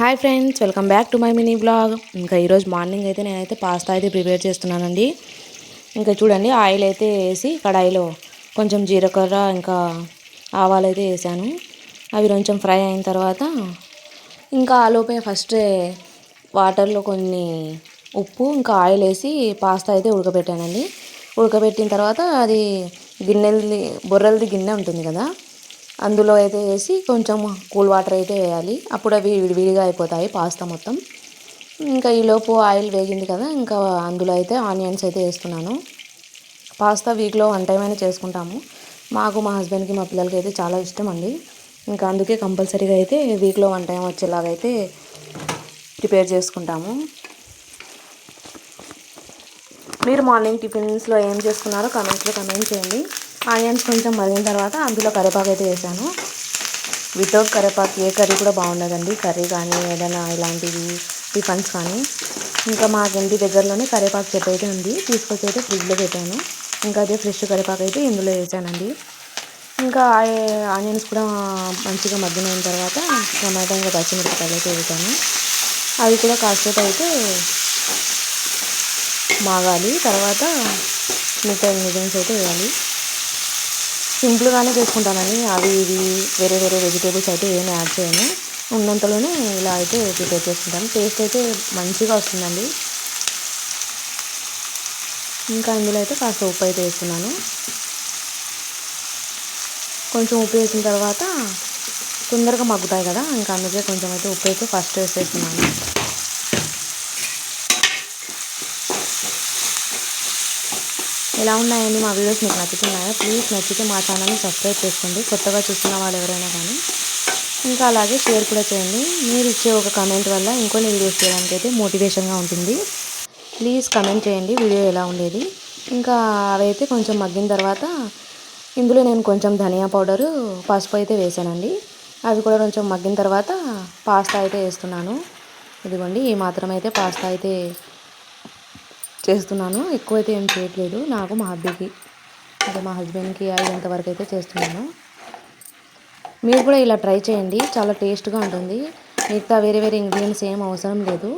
Hi friends welcome back to my mini blog ఇంకా ఈరోజు morning అయితే నేనైతే పాస్తా అయితే ప్రిపేర్ చేస్తున్నానండి. ఇంకా చూడండి ఆయిల్ అయితే వేసి కడాయిలో కొంచెం జీలకర్ర ఇంకా ఆవాలు అయితే వేసాను. అవి కొంచెం ఫ్రై అయిన తర్వాత ఇంకా ఆలోపే ఫస్ట్ వాటర్లో కొన్ని ఉప్పు ఇంకా ఆయిల్ వేసి పాస్తా అయితే ఉడకబెట్టానండి. ఉడకబెట్టిన తర్వాత అది గిన్నెలది బొర్రెలది గిన్నె ఉంటుంది కదా అందులో అయితే వేసి కొంచెం కూల్ వాటర్ అయితే వేయాలి. అప్పుడు అవి విడివిడిగా అయిపోతాయి పాస్తా మొత్తం. ఇంకా ఈలోపు ఆయిల్ వేగింది కదా ఇంకా అందులో అయితే ఆనియన్స్ అయితే వేస్తున్నాను. పాస్తా వీక్లో వన్ టైం అయినా చేసుకుంటాము. మాకు మా హస్బెండ్కి మా పిల్లలకి అయితే చాలా ఇష్టం అండి. ఇంకా అందుకే కంపల్సరీగా అయితే వీక్లో వన్ టైం వచ్చేలాగా అయితే ప్రిపేర్ చేసుకుంటాము. మీరు మార్నింగ్ టిఫిన్స్లో ఏం చేసుకున్నారో కమెంట్స్లో కమెంట్ చేయండి. ఆనియన్స్ కొంచెం మరిగిన తర్వాత అందులో కరివేపాకు అయితే వేసాను. వితౌట్ కరివేపాకు ఏ కర్రీ కూడా బాగుండదండి. కర్రీ కానీ ఏదైనా ఇలాంటివి టిఫన్స్ కానీ. ఇంకా మా ఇంటి దగ్గరలోనే కరివేపాకు చెట్టు అయితే ఉంది. తీసుకొచ్చి అయితే ఫ్రిడ్జ్లో పెట్టాను. ఇంకా అదే ఫ్రెష్ కరివేపాకు అయితే ఇందులో వేసానండి. ఇంకా ఆనియన్స్ కూడా మంచిగా మగ్గిన తర్వాత టమాటా ఇంకా పచ్చిమిరపకాయలు అయితే వేసాను. అవి కూడా కాసేపు అయితే మాగాలి. తర్వాత మిగతా ఇంగ్రీడియంట్స్ అయితే వేయాలి. సింపుల్గానే చేసుకుంటానండి అవి ఇవి వేరే వేరే వెజిటేబుల్స్ అయితే ఏమి యాడ్ చేయను ఉన్నంతలోనే ఇలా అయితే ప్రిపేర్ చేసుకుంటాను టేస్ట్ అయితే మంచిగా వస్తుందండి. ఇంకా ఇందులో అయితే కాస్త ఉప్పు అయితే వేస్తున్నాను. కొంచెం ఉప్పు వేసిన తర్వాత తొందరగా మగ్గుతాయి కదా. ఇంకా అందుకే కొంచెం అయితే ఉప్పు అయితే ఫస్ట్ వేసేస్తున్నాను. ఎలా ఉన్నాయండి మా వీడియోస్? మీకు నచ్చుతున్నాయా? ప్లీజ్ నచ్చితే మా ఛానల్ని సబ్స్క్రైబ్ చేసుకోండి. కొత్తగా చూస్తున్న వాళ్ళు ఎవరైనా కానీ ఇంకా అలాగే షేర్ కూడా చేయండి. మీరు ఇచ్చే ఒక కమెంట్ వల్ల ఇంకొన్ని వీడియోస్ చేయడానికి అయితే మోటివేషన్గా ఉంటుంది. ప్లీజ్ కమెంట్ చేయండి వీడియో ఎలా ఉండేది. ఇంకా అవైతే కొంచెం మగ్గిన తర్వాత ఇందులో నేను కొంచెం ధనియా పౌడరు పసుపు అయితే వేసానండి. అవి కూడా కొంచెం మగ్గిన తర్వాత పాస్తా అయితే వేస్తున్నాను. ఇదిగోండి ఈ మాత్రం అయితే పాస్తా అయితే చేస్తున్నాను. ఎక్కువైతే ఏం చేయట్లేదు. నాకు మా హబ్బీకి అంటే మా హస్బెండ్కి అయ్యేంత వరకు అయితే చేస్తున్నాను. మీరు కూడా ఇలా ట్రై చేయండి. చాలా టేస్ట్గా ఉంటుంది. మిగతా వేరే వేరే ఇంగ్రీడియంట్స్ ఏం అవసరం లేదు.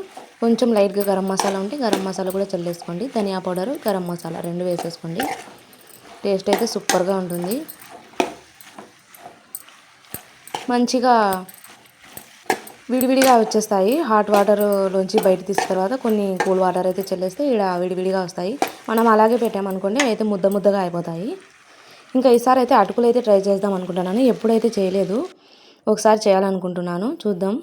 కొంచెం లైట్గా గరం మసాలా ఉంటే గరం మసాలా కూడా చల్లేసుకోండి. ధనియా పౌడర్ గరం మసాలా రెండు వేసేసుకోండి. టేస్ట్ అయితే సూపర్గా ఉంటుంది. మంచిగా విడివిడిగా వచ్చేస్తాయి. హాట్ వాటర్లోంచి బయట తీసిన తర్వాత కొన్ని కూల్ వాటర్ అయితే చెల్లేస్తే ఇక్కడ విడివిడిగా వస్తాయి. మనం అలాగే పెట్టామనుకోండి అయితే ముద్ద ముద్దగా అయిపోతాయి. ఇంకా ఈసారి అయితే అటుకులు అయితే ట్రై చేద్దాం అనుకుంటున్నాను. ఎప్పుడైతే చేయలేదు ఒకసారి చేయాలనుకుంటున్నాను. చూద్దాం.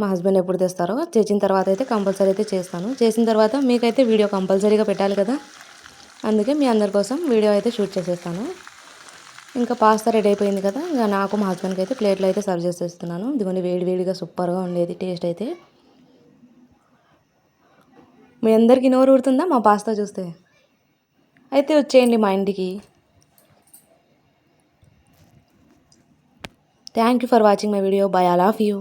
మా హస్బెండ్ ఎప్పుడు తెస్తారో. చేసిన తర్వాత అయితే కంపల్సరీ అయితే చేస్తాను. చేసిన తర్వాత మీకైతే వీడియో కంపల్సరీగా పెట్టాలి కదా. అందుకే మీ అందరి కోసం వీడియో అయితే షూట్ చేసేస్తాను. ఇంకా పాస్తా రెడీ అయిపోయింది కదా ఇంకా నాకు మా హస్బెండ్కి అయితే ప్లేట్లో అయితే సర్వ్ చేసేస్తున్నాను ఇదిగోండి వేడివేడిగా సూపర్గా ఉండేది టేస్ట్ అయితే. మీ అందరికీ నోరు ఊరుతుందా మా పాస్తా చూస్తే? అయితే వచ్చేయండి మా ఇంటికి. Thank you for watching my video bye I love you